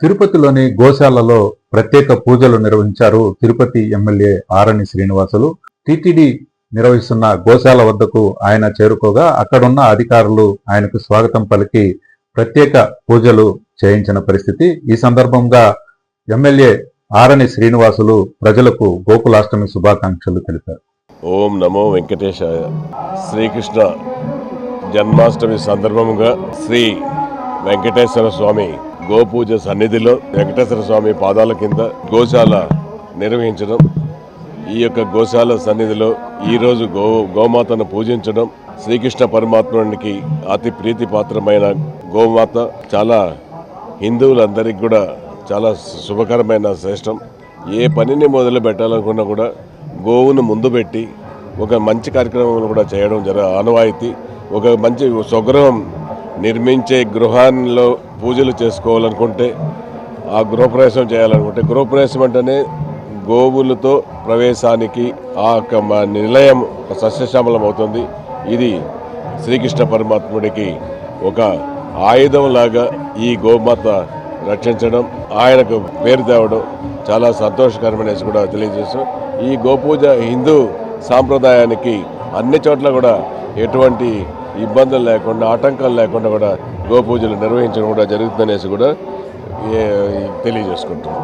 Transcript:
తిరుపతిలోని గోశాలలో ప్రత్యేక పూజలు నిర్వహించారు తిరుపతి ఎమ్మెల్యే ఆరణి శ్రీనివాసులు. టిటిడి నిర్వహిస్తున్న గోశాల వద్దకు ఆయన చేరుకోగా అక్కడున్న అధికారులు ఆయనకు స్వాగతం పలికి ప్రత్యేక పూజలు చేయించిన పరిస్థితి. ఈ సందర్భంగా ఎమ్మెల్యే ఆరణి శ్రీనివాసులు ప్రజలకు గోకులాష్టమి శుభాకాంక్షలు తెలిపారు. ఓం నమో వెంకటేశాయ. శ్రీకృష్ణ జన్మాష్టమి సందర్భంగా శ్రీ వెంకటేశ్వర స్వామి గోపూజ సన్నిధిలో వెంకటేశ్వర స్వామి పాదాల కింద గోశాల నిర్వహించడం ఈ యొక్క గోశాల సన్నిధిలో ఈరోజు గో గోమాతను పూజించడం శ్రీకృష్ణ పరమాత్మునికి అతి ప్రీతిపాత్రమైన గోమాత చాలా హిందువులందరికీ కూడా చాలా శుభకరమైన శ్రేష్టం. ఏ పనిని మొదలు పెట్టాలనుకున్నా కూడా గోవును ముందు పెట్టి ఒక మంచి కార్యక్రమం కూడా చేయడం జర ఆనవాయితీ. ఒక మంచి స్వగృహం నిర్మించే గృహాల్లో పూజలు చేసుకోవాలనుకుంటే ఆ గృహప్రవేశం చేయాలనుకుంటే గృహప్రవేశం అంటేనే గోవులతో ప్రవేశానికి ఆ యొక్క నిలయం సస్యశ్యామలం అవుతుంది. ఇది శ్రీకృష్ణ పరమాత్ముడికి ఒక ఆయుధం లాగా ఈ గోమాత రక్షించడం ఆయనకు పేరు తేవడం చాలా సంతోషకరమనేసి కూడా తెలియజేస్తాం ఈ గోపూజ హిందూ సాంప్రదాయానికి అన్ని చోట్ల కూడా ఎటువంటి ఇబ్బందులు లేకుండా ఆటంకాలు లేకుండా కూడా గోపూజలు నిర్వహించడం కూడా జరుగుతుందనేసి కూడా ఏ- తెలియజేసుకుంటున్నాం